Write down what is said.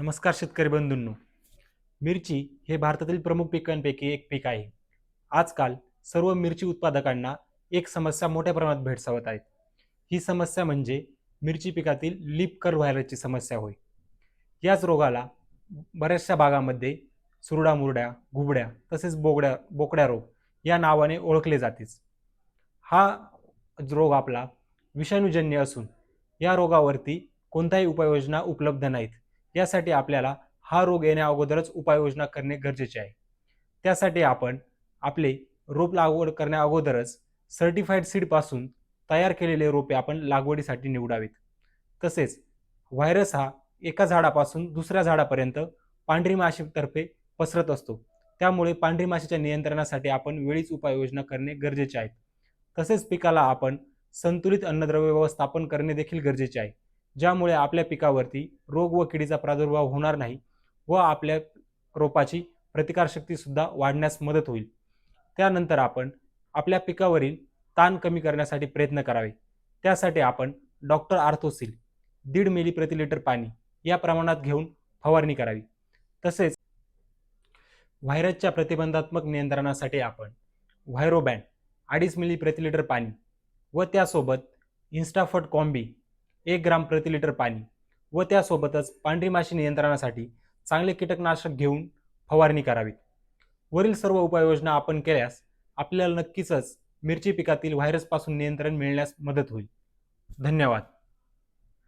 नमस्कार शेतकरी बंधूंनो. मिरची हे भारतातील प्रमुख पिकांपैकी एक पीक आहे. आजकाल सर्व मिरची उत्पादकांना एक समस्या मोठ्या प्रमाणात भेडसावत आहेत. ही समस्या म्हणजे मिरची पिकातील लीप कर व्हायरसची समस्या होय. याच रोगाला बऱ्याचशा भागामध्ये सुरडा मुरड्या घुबड्या तसेच बोगड्या बोकड्या रोग या नावाने ओळखले जातेच. हा रोग आपला विषाणूजन्य असून या रोगावरती कोणत्याही उपाययोजना उपलब्ध नाहीत. यासाठी आपल्याला हा रोग येण्या अगोदरच उपाययोजना करणे गरजेचे आहे. त्यासाठी आपण आपले रोप लागवड करण्या अगोदरच सर्टिफाईड सीडपासून तयार केलेले रोपे आपण लागवडीसाठी निवडावीत. तसेच व्हायरस हा एका झाडापासून दुसऱ्या झाडापर्यंत पांढरी माशीतर्फे पसरत असतो. त्यामुळे पांढरी माशीच्या नियंत्रणासाठी आपण वेळीच उपाययोजना करणे गरजेचे आहे. तसेच पिकाला आपण संतुलित अन्नद्रव्य व्यवस्थापन करणे देखील गरजेचे आहे. ज्यामुळे आपल्या पिकावरती रोग व किडीचा प्रादुर्भाव होणार नाही व आपल्या रोपाची प्रतिकारशक्तीसुद्धा वाढण्यास मदत होईल. त्यानंतर आपण आपल्या पिकावरील ताण कमी करण्यासाठी प्रयत्न करावे. त्यासाठी आपण डॉक्टर आर्थोसिल दीड मिली प्रति लिटर पाणी या प्रमाणात घेऊन फवारणी करावी. तसेच व्हायरसच्या प्रतिबंधात्मक नियंत्रणासाठी आपण व्हायरोबॅन अडीच मिली प्रति लिटर पाणी व त्यासोबत इन्स्टाफट कॉम्बी एक ग्राम प्रति लिटर पाणी व त्यासोबतच पांढरी माशी नियंत्रणासाठी चांगले कीटकनाशक घेऊन फवारणी करावी. वरील सर्व उपाययोजना आपण केल्यास आपल्याला नक्कीच मिरची पिकातील व्हायरसपासून नियंत्रण मिळण्यास मदत होईल. धन्यवाद.